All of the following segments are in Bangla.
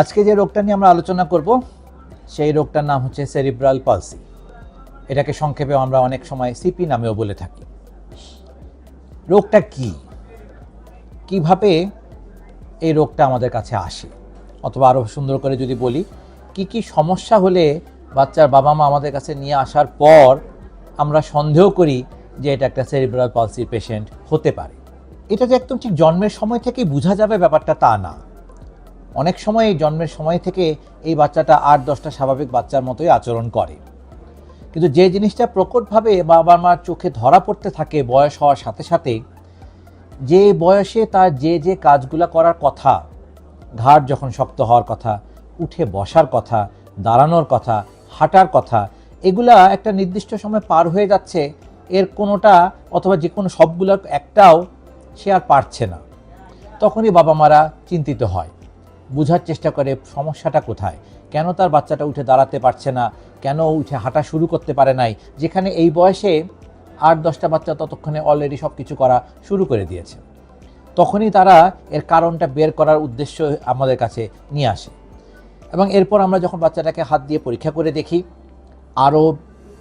আজকে যে রোগটা নিয়ে আমরা আলোচনা করব, সেই রোগটার নাম হচ্ছে সেরিব্রাল পালসি এটাকে সংক্ষেপে আমরা অনেক সময় সিপি নামেও বলে থাকি। রোগটা কি? কীভাবে এই রোগটা আমাদের কাছে আসে? অথবা আরও সুন্দর করে যদি বলি, কি কি সমস্যা হলে বাচ্চার বাবা মা আমাদের কাছে নিয়ে আসার পর আমরা সন্দেহ করি যে এটা একটা সেরিব্রাল পালসির পেশেন্ট হতে পারে। এটা যে একদম ঠিক জন্মের সময় থেকেই বোঝা যাবে ব্যাপারটা তা না। অনেক সময় জন্মের সময় থেকে এই বাচ্চাটা আট, দশটা স্বাভাবিক বাচ্চার মতোই আচরণ করে। কিন্তু যে জিনিসটা প্রকটভাবে বাবা মার চোখে ধরা পড়তে থাকে বয়স হওয়ার সাথে সাথে, যে বয়সে তার যে যে কাজগুলো করার কথা, ঘাড় যখন শক্ত হওয়ার কথা, উঠে বসার কথা, দাঁড়ানোর কথা, হাঁটার কথা, এগুলা একটা নির্দিষ্ট সময় পার হয়ে যাচ্ছে, এর কোনোটা অথবা যে কোনো সবগুলোর একটাও সে আর পারছে না। তখনই বাবা মারা চিন্তিত হয়। বোঝার চেষ্টা করে সমস্যাটা কোথায়? কেন তার বাচ্চাটা উঠে দাঁড়াতে পারছে না? কেন উঠে হাঁটা শুরু করতে পারে নাই? যেখানে এই বয়সে আট, দশটা বাচ্চা ততক্ষণে অলরেডি সব কিছু করা শুরু করে দিয়েছে। তখনই তারা এর কারণটা বের করার উদ্দেশ্য আমাদের কাছে নিয়ে আসে। এবং এরপর আমরা যখন বাচ্চাটাকে হাত দিয়ে পরীক্ষা করে দেখি, আরও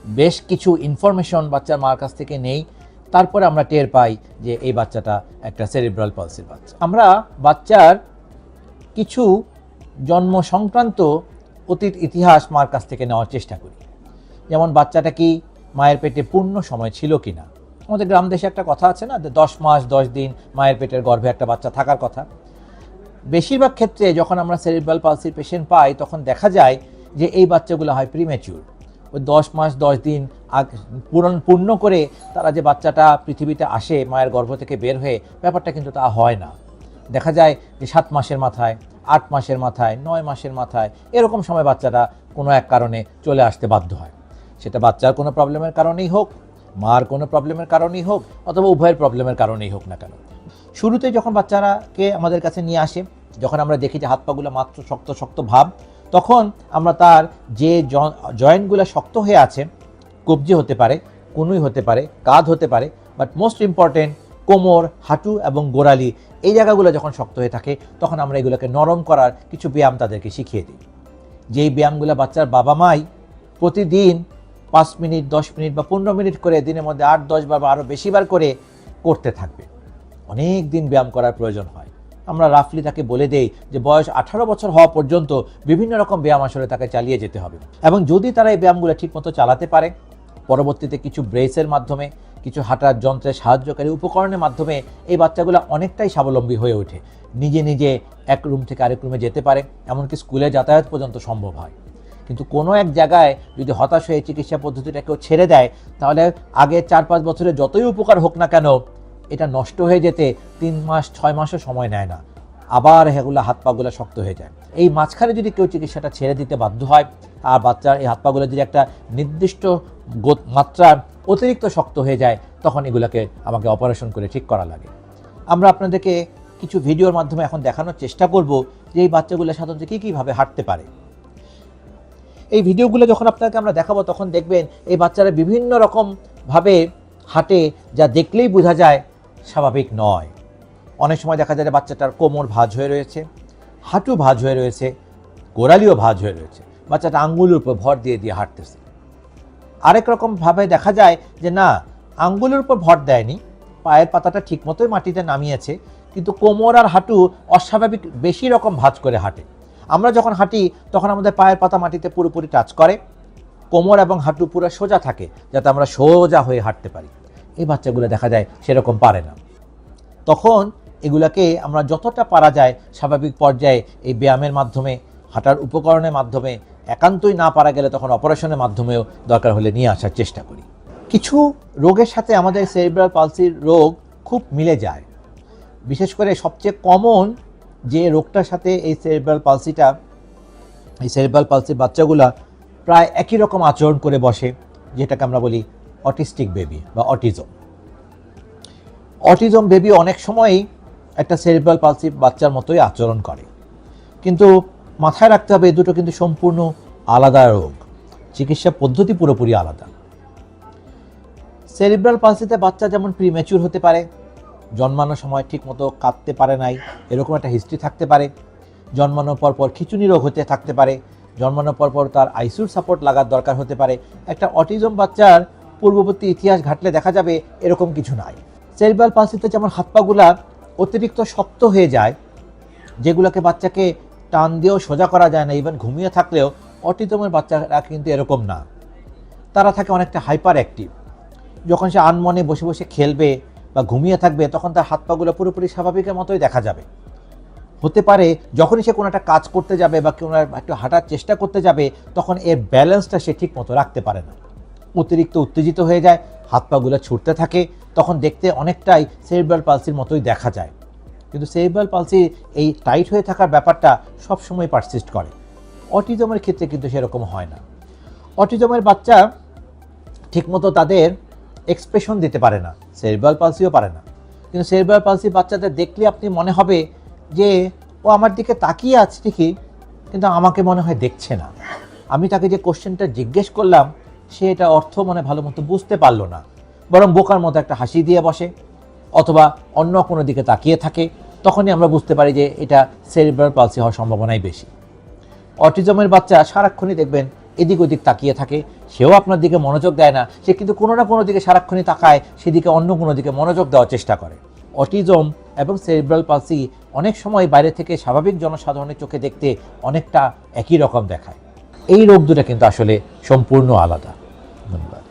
বেশ কিছু ইনফরমেশন বাচ্চার মার কাছ থেকে নেই। তারপরে আমরা টের পাই যে এই বাচ্চাটা একটা সেরিব্রাল পালসির বাচ্চা। আমরা বাচ্চার কিছু জন্ম সংক্রান্ত অতীত ইতিহাস মার কাছ থেকে নেওয়ার চেষ্টা করি। যেমন বাচ্চাটা কি মায়ের পেটে পূর্ণ সময় ছিল কি না আমাদের গ্রাম দেশে একটা কথা আছে না দশ মাস, দশ দিন মায়ের পেটের গর্ভে একটা বাচ্চা থাকার কথা। বেশিরভাগ ক্ষেত্রে যখন আমরা সেরিব্রাল পালসির পেশেন্ট পাই, তখন দেখা যায় যে এই বাচ্চাগুলো হয় প্রিমেচিউর ওই দশ মাস, দশ দিন আগ, পূরণ, পূর্ণ করে তারা যে বাচ্চাটা পৃথিবীতে আসে, মায়ের গর্ভ থেকে বের হয়ে, ব্যাপারটা কিন্তু তা হয় না। দেখা যায় যে সাত মাসের মাথায়, আট মাসের মাথায়, নয় মাসের মাথায় এরকম সময় বাচ্চারা কোনো এক কারণে চলে আসতে বাধ্য হয়। সেটা বাচ্চার কোনো প্রবলেমের কারণেই হোক, মার কোনো প্রবলেমের কারণেই হোক, অথবা উভয়ের প্রবলেমের কারণেই হোক না কেন। শুরুতে যখন বাচ্চারাকে আমাদের কাছে নিয়ে আসে, যখন আমরা দেখি যে হাত পাগুলো মাত্র শক্ত শক্ত ভাব, তখন আমরা তার যে জয়েন্টগুলো শক্ত হয়ে আছে, কবজি হতে পারে, কনুই হতে পারে, কাঁধ হতে পারে বাট মোস্ট ইম্পর্টেন্ট কোমর, হাঁটু এবং গোড়ালি এই জায়গাগুলো যখন শক্ত হয়ে থাকে, তখন আমরা এগুলোকে নরম করার কিছু ব্যায়াম তাদেরকে শিখিয়ে দিই। যেই ব্যায়ামগুলো বাচ্চার বাবা মাই প্রতিদিন পাঁচ মিনিট, দশ মিনিট বা পনেরো মিনিট করে দিনের মধ্যে আট, দশ বার বা আরও বেশিবার করে করতে থাকবে। অনেক দিন ব্যায়াম করার প্রয়োজন হয়। আমরা রাফলি তাকে বলে দেই যে, বয়স আঠারো বছর হওয়া পর্যন্ত বিভিন্ন রকম ব্যায়াম আসলে তাকে চালিয়ে যেতে হবে। এবং যদি তারা এই ব্যায়ামগুলো ঠিকমতো চালাতে পারে, পরবর্তীতে কিছু ব্রেসের মাধ্যমে কিছু হাঁটার যন্ত্রের সাহায্যকারী উপকরণের মাধ্যমে এই বাচ্চাগুলো অনেকটাই স্বাবলম্বী হয়ে ওঠে। নিজে নিজে এক রুম থেকে আরেক রুমে যেতে পারে, এমনকি স্কুলে যাতায়াত পর্যন্ত সম্ভব হয়। কিন্তু কোনো এক জায়গায় যদি হতাশ হয়ে চিকিৎসা পদ্ধতিটা কেউ ছেড়ে দেয়, তাহলে আগে চার পাঁচ বছরে যতই উপকার হোক না কেন, এটা নষ্ট হয়ে যেতে তিন মাস, ছয় মাসও সময় নেয় না। আবার এগুলো হাত পাগুলো শক্ত হয়ে যায়। এই মাঝখানে যদি কেউ চিকিৎসাটা ছেড়ে দিতে বাধ্য হয়, আর বাচ্চার এই হাত পাগুলো যদি একটা নির্দিষ্ট মাত্রার অতিরিক্ত শক্ত হয়ে যায়, তখন এগুলোকে আমাকে অপারেশন করে ঠিক করা লাগে। আমরা আপনাদেরকে কিছু ভিডিওর মাধ্যমে এখন দেখানোর চেষ্টা করব যে এই বাচ্চাগুলো সাধারণত কী কীভাবে হাঁটতে পারে। এই ভিডিওগুলো যখন আপনাকে আমরা দেখাবো, তখন দেখবেন এই বাচ্চারা বিভিন্ন রকমভাবে হাঁটে, যা দেখলেই বোঝা যায় স্বাভাবিক নয়। অনেক সময় দেখা যায় বাচ্চাটার কোমর ভাঁজ হয়ে রয়েছে, হাঁটু ভাঁজ হয়ে রয়েছে, গোড়ালিও ভাঁজ হয়ে রয়েছে। বাচ্চাটা আঙ্গুলের উপর ভর দিয়ে দিয়ে হাঁটতেছে। আরেক রকমভাবে দেখা যায় যে, না, আঙ্গুলের উপর ভর দেয়নি, পায়ের পাতাটা ঠিকমতোই মাটিতে নামিয়েছে, কিন্তু কোমর আর হাঁটু অস্বাভাবিক বেশি রকম ভাঁজ করে হাঁটে। আমরা যখন হাঁটি, তখন আমাদের পায়ের পাতা মাটিতে পুরোপুরি টাচ করে, কোমর এবং হাঁটু পুরো সোজা থাকে, যাতে আমরা সোজা হয়ে হাঁটতে পারি। এই বাচ্চাগুলো দেখা যায় সেরকম পারে না। তখন এগুলাকে আমরা যতটা পারা যায়, স্বাভাবিক পর্যায়ে এই ব্যায়ামের মাধ্যমে, হাঁটার উপকরণের মাধ্যমে একান্তই না পারা গেলে তখন অপারেশনের মাধ্যমেও দরকার হলে নিয়ে আসার চেষ্টা করি। কিছু রোগের সাথে আমাদের সেরিব্রাল পালসির রোগ খুব মিলে যায়। বিশেষ করে সবচেয়ে কমন যে রোগটার সাথে এই সেরিব্রাল পালসিটা এই সেরিব্রাল পালসির বাচ্চাগুলা প্রায় একই রকম আচরণ করে বসে, যেটাকে আমরা বলি অটিস্টিক বেবি বা অটিজম অটিজম বেবি অনেক সময়ই একটা সেরিব্রাল পালসি বাচ্চার মতোই আচরণ করে। কিন্তু মাথায় রাখতে হবে এই দুটো কিন্তু সম্পূর্ণ আলাদা রোগ। চিকিৎসা পদ্ধতি পুরোপুরি আলাদা। সেরিব্রাল পালসিতে বাচ্চা যেমন প্রিম্যাচুর হতে পারে, জন্মানোর সময় ঠিকমতো কাঁদতে পারে নাই, এরকম একটা হিস্ট্রি থাকতে পারে। জন্মানোর পর পর খিচুনি রোগ হতে থাকতে পারে, জন্মানোর পর পর তার আইসিউর সাপোর্ট লাগার দরকার হতে পারে। একটা অটিজম বাচ্চার পূর্ববর্তী ইতিহাস ঘাটলে দেখা যাবে এরকম কিছু নাই। সেরিব্রাল পালসিতে যেমন হাত পাগুলা অতিরিক্ত শক্ত হয়ে যায়, যেগুলোকে বাচ্চাকে টান দিয়েও সোজা করা যায় না ইভেন ঘুমিয়ে থাকলেও অটিজমের বাচ্চারা কিন্তু এরকম না। তারা থাকে অনেকটা হাইপার অ্যাক্টিভ যখন সে আনমনে বসে বসে খেলবে বা ঘুমিয়ে থাকবে, তখন তার হাত পাগুলো পুরোপুরি স্বাভাবিকের মতোই দেখা যাবে। হতে পারে যখনই সে কোনো একটা কাজ করতে যাবে বা কোনো একটু হাঁটার চেষ্টা করতে যাবে, তখন এর ব্যালেন্সটা সে ঠিক মতো রাখতে পারে না। অতিরিক্ত উত্তেজিত হয়ে যায়, হাত পাগুলো ছুটতে থাকে, তখন দেখতে অনেকটাই সেরিব্রাল পালসির মতোই দেখা যায়। কিন্তু সেরিব্রাল পালসি এই টাইট হয়ে থাকার ব্যাপারটা সবসময় পারসিস্ট করে। অটিজমের ক্ষেত্রে কিন্তু সেরকম হয় না। অটিজমের বাচ্চা ঠিকমতো তাদের এক্সপ্রেশন দিতে পারে না সেরিব্রাল পালসিও পারে না। কিন্তু সেরিব্রাল পালসি বাচ্চাদের দেখলে আপনি মনে হবে যে, ও আমার দিকে তাকিয়ে আছে ঠিকই, কিন্তু আমাকে মনে হয় দেখছে না। আমি তাকে যে কোশ্চেনটা জিজ্ঞেস করলাম, সে এটা অর্থ মানে ভালো মতো বুঝতে পারল না। বরং বোকার মতো একটা হাসি দিয়ে বসে। অথবা অন্য কোনো দিকে তাকিয়ে থাকে, তখনই আমরা বুঝতে পারি যে এটা সেরিব্রাল পালসি হওয়ার সম্ভাবনাই বেশি। অটিজমের বাচ্চা সারাক্ষণই দেখবেন এদিক ওদিক তাকিয়ে থাকে, সেও আপনার দিকে মনোযোগ দেয় না, সে কিন্তু কোনো না কোনো দিকে সারাক্ষণই তাকায়, সেদিকে অন্য কোনো দিকে মনোযোগ দেওয়ার চেষ্টা করে। অটিজম এবং সেরিব্রাল পালসি অনেক সময় বাইরে থেকে স্বাভাবিক জনসাধারণের চোখে দেখতে অনেকটা একই রকম দেখায়। এই রোগ দুটা কিন্তু আসলে সম্পূর্ণ আলাদা। ধন্যবাদ।